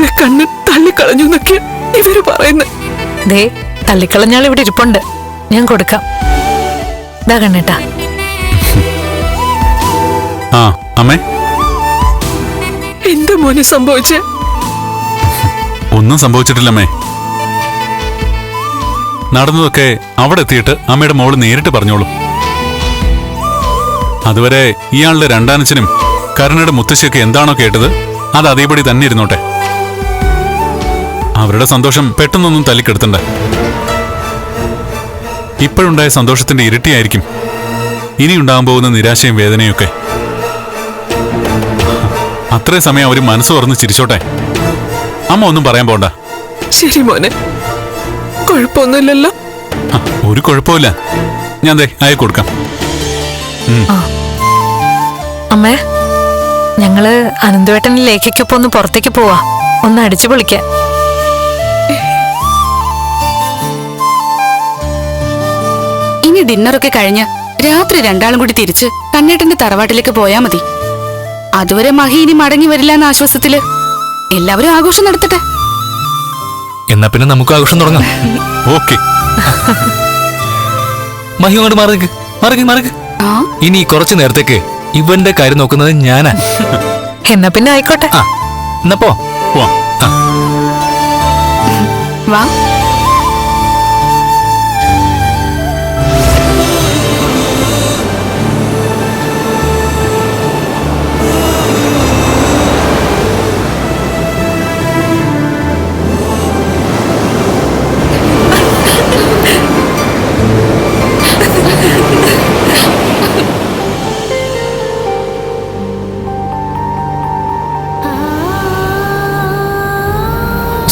മോളെ കണ്ണ് തള്ളിക്കളഞ്ഞു എന്നൊക്കെ ഇവർ പറയുന്നത് ദേ തള്ളിക്കളഞ്ഞാൾ ഇവിടെ ഇരിപ്പുണ്ട്. ഞാൻ കൊടുക്കാം. ദാ കണ്ണേട്ടാ. ആ അമ്മേ. എന്താ മോനെ സംഭവിച്ചേ? ഒന്നും സംഭവിച്ചിട്ടില്ലമ്മേ. നടന്നതൊക്കെ അവിടെ എത്തിയിട്ട് അമ്മയുടെ മോൾ നേരിട്ട് പറഞ്ഞോളൂ. അതുവരെ ഇയാളുടെ രണ്ടാനച്ചനും കരുണയുടെ മുത്തശ്ശിയൊക്കെ എന്താണോ കേട്ടത് അത് അതേപടി തന്നെ ഇരുന്നോട്ടെ. അവരുടെ സന്തോഷം പെട്ടെന്നൊന്നും തല്ലിക്കെടുത്തണ്ട. ഇപ്പോഴുണ്ടായ സന്തോഷത്തിന്റെ ഇരട്ടിയായിരിക്കും. ഇനി ഉണ്ടാകാൻ പോകുന്ന നിരാശയും വേദനയൊക്കെ അത്രേ സമയം അവർ മനസ്സ് തുറന്ന് ചിരിച്ചോട്ടെ. അമ്മ ഒന്നും പറയാൻ പോണ്ട. ശരി മോനെ. കുഴപ്പമൊന്നുമില്ലല്ലോ. ഒരു കുഴപ്പമില്ല ഞാൻ ദേ അയ കൊടുക്കാം. അമ്മേ ഞങ്ങൾ അനന്തവേട്ടനിലേക്കൊക്കെ ഒന്ന് പുറത്തേക്ക് പോവാ. ഒന്ന് അടിച്ചു പൊളിക്കാൻ ഇനി ഡിന്നറൊക്കെ കഴിഞ്ഞ് രാത്രി രണ്ടാളും കൂടി തിരിച്ച് കണ്ണേട്ടന്റെ തറവാട്ടിലേക്ക് പോയാ മതി. അതുവരെ മഹി ഇനി മടങ്ങി വരില്ല എന്ന ആശ്വാസത്തിൽ എല്ലാവരും ആഘോഷം നടത്തട്ടെ. എന്നാ പിന്നെ നമുക്ക് ആഘോഷം തുടങ്ങാം. ഓക്കെ. മഹി അങ്ങോട്ട് മാറുക മാറുക ഇനി കുറച്ചു നേരത്തേക്ക് ഇവന്റെ കാര്യം നോക്കുന്നത് ഞാനാ. എന്നാ പിന്നെ ആയിക്കോട്ടെ. എന്നാ പോ. പോവാം വാ.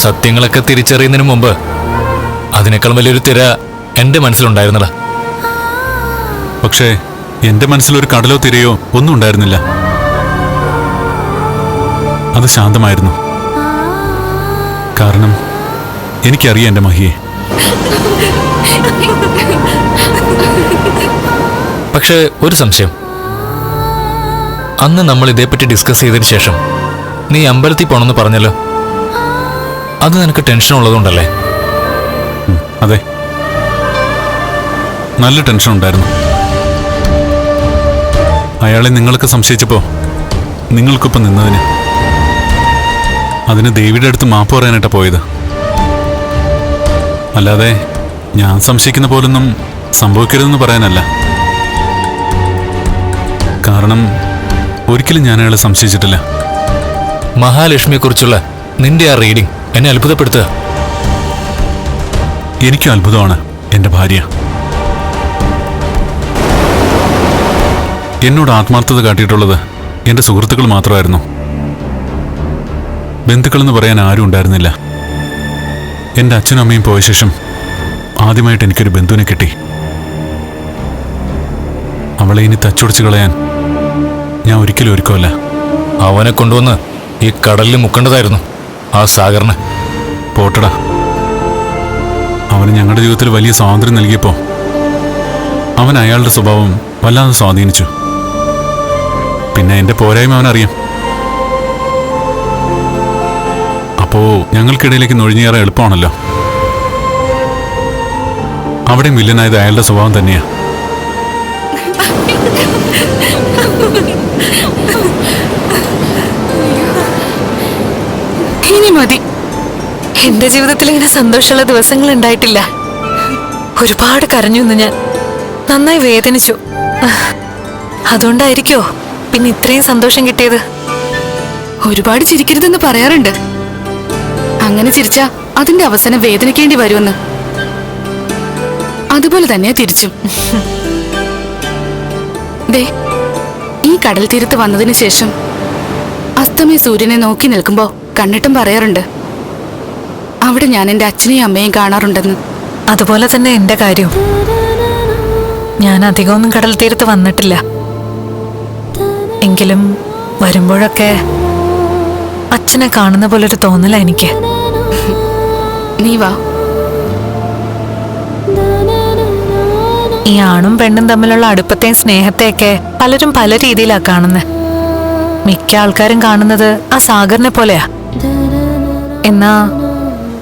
സത്യങ്ങളൊക്കെ തിരിച്ചറിയുന്നതിന് മുമ്പ് അതിനേക്കാൾ വലിയൊരു തിര എന്റെ മനസ്സിലുണ്ടായിരുന്നടാ. പക്ഷേ എന്റെ മനസ്സിലൊരു കടലോ തിരയോ ഒന്നും ഉണ്ടായിരുന്നില്ല. അത് ശാന്തമായിരുന്നു. കാരണം എനിക്കറിയാം എന്റെ മഹിയെ. പക്ഷേ ഒരു സംശയം. അന്ന് നമ്മൾ ഇതേപ്പറ്റി ഡിസ്കസ് ചെയ്തതിന് ശേഷം നീ അമ്പലത്തിൽ പോണെന്ന് പറഞ്ഞല്ലോ. അത് നിനക്ക് ടെൻഷൻ ഉള്ളതുകൊണ്ടല്ലേ? അതെ. നല്ല ടെൻഷൻ ഉണ്ടായിരുന്നു. അയാളെ നിങ്ങൾക്ക് സംശയിച്ചപ്പോ നിങ്ങൾക്കൊപ്പം നിന്നതിന് അതിന് ദേവിയുടെ അടുത്ത് മാപ്പ് പറയാനായിട്ടാ പോയത്. അല്ലാതെ ഞാൻ സംശയിക്കുന്ന പോലൊന്നും സംഭവിക്കരുതെന്ന് പറയാനല്ല. കാരണം ഒരിക്കലും ഞാൻ അയാളെ സംശയിച്ചിട്ടില്ല. മഹാലക്ഷ്മിയെക്കുറിച്ചുള്ള നിന്റെ ആ റീഡിംഗ് എന്നെ അത്ഭുതപ്പെടുത്തുക. എനിക്കും അത്ഭുതമാണ് എന്റെ ഭാര്യ. എന്നോട് ആത്മാർത്ഥത കാട്ടിയിട്ടുള്ളത് എന്റെ സുഹൃത്തുക്കൾ മാത്രമായിരുന്നു. ബന്ധുക്കളെന്ന് പറയാൻ ആരും ഉണ്ടായിരുന്നില്ല. എന്റെ അച്ഛനും അമ്മയും പോയ ശേഷം ആദ്യമായിട്ട് എനിക്കൊരു ബന്ധുവിനെ കിട്ടി. അവളെ ഇനി തച്ചൊടിച്ച് കളയാൻ ഞാൻ ഒരിക്കലും ഒരുക്കമല്ല. അവനെ കൊണ്ടുവന്ന് ഈ കടലിൽ മുക്കേണ്ടതായിരുന്നു. ആ സാഗറിന് പോട്ടടാ. അവന് ഞങ്ങളുടെ ജീവിതത്തിൽ വലിയ സ്വാതന്ത്ര്യം നൽകിയപ്പോൾ അവൻ അയാളുടെ സ്വഭാവം വല്ലാതെ സ്വാധീനിച്ചു. പിന്നെ എന്റെ പോരായ്മ അവനറിയാം. അപ്പോ ഞങ്ങൾക്കിടയിലേക്ക് നൊഴിഞ്ഞേറെ എളുപ്പമാണല്ലോ. അവിടെയും വില്ലനായത് അയാളുടെ സ്വഭാവം തന്നെയാ. മതി. എന്റെ ജീവിതത്തിൽ ഇങ്ങനെ സന്തോഷമുള്ള ദിവസങ്ങൾ ഉണ്ടായിട്ടില്ല. ഒരുപാട് കരഞ്ഞു എന്ന് ഞാൻ. നന്നായി വേദനിച്ചു. അതുകൊണ്ടായിരിക്കോ പിന്നെ ഇത്രയും സന്തോഷം കിട്ടിയത്? ഒരുപാട് ചിരിക്കരുതെന്ന് പറയാറുണ്ട്. അങ്ങനെ ചിരിച്ച അതിന്റെ അവസാനം വേദനിക്കേണ്ടി വരുമെന്ന്. അതുപോലെ തന്നെയാ തിരിച്ചും ദേ ഈ കടൽ തീരത്ത് വന്നതിന് ശേഷം അസ്തമയ സൂര്യനെ നോക്കി നിൽക്കുമ്പോ കണ്ണിട്ടും പറയാറുണ്ട്. അവിടെ ഞാൻ എന്റെ അച്ഛനെയും അമ്മയും കാണാറുണ്ടെന്ന്. അതുപോലെ തന്നെ എന്റെ കാര്യവും. ഞാൻ അധികമൊന്നും കടൽ തീരത്ത് വന്നിട്ടില്ല. എങ്കിലും വരുമ്പോഴൊക്കെ അച്ഛനെ കാണുന്ന പോലൊരു തോന്നല എനിക്ക്. നീ വാ. ഈ ആണും പെണ്ണും തമ്മിലുള്ള അടുപ്പത്തെയും സ്നേഹത്തെയൊക്കെ പലരും പല രീതിയിലാണ് കാണുന്നത് മിക്ക ആൾക്കാരും കാണുന്നത് ആ സാഗറിനെ പോലെയാ. എന്നാ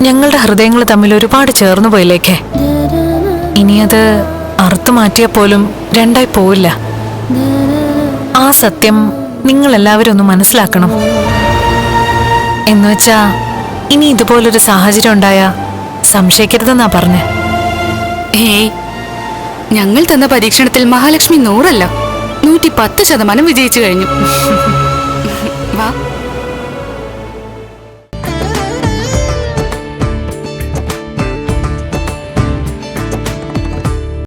ഞങ്ങളുടെ ഹൃദയങ്ങൾ തമ്മിൽ ഒരുപാട് ചേർന്നു പോയില്ലേക്കേ. ഇനി അത് അറുത്തു മാറ്റിയാൽ പോലും രണ്ടായി പോവില്ല. ആ സത്യം നിങ്ങൾ എല്ലാവരും ഒന്ന് മനസ്സിലാക്കണം. എന്നുവെച്ചാ ഇനി ഇതുപോലൊരു സാഹചര്യം ഉണ്ടായ സംശയിക്കരുതെന്നാ പറഞ്ഞ. ഏയ് ഞങ്ങൾ തന്ന പരീക്ഷണത്തിൽ മഹാലക്ഷ്മി നൂറല്ല നൂറ്റി പത്ത് ശതമാനം വിജയിച്ചു കഴിഞ്ഞു.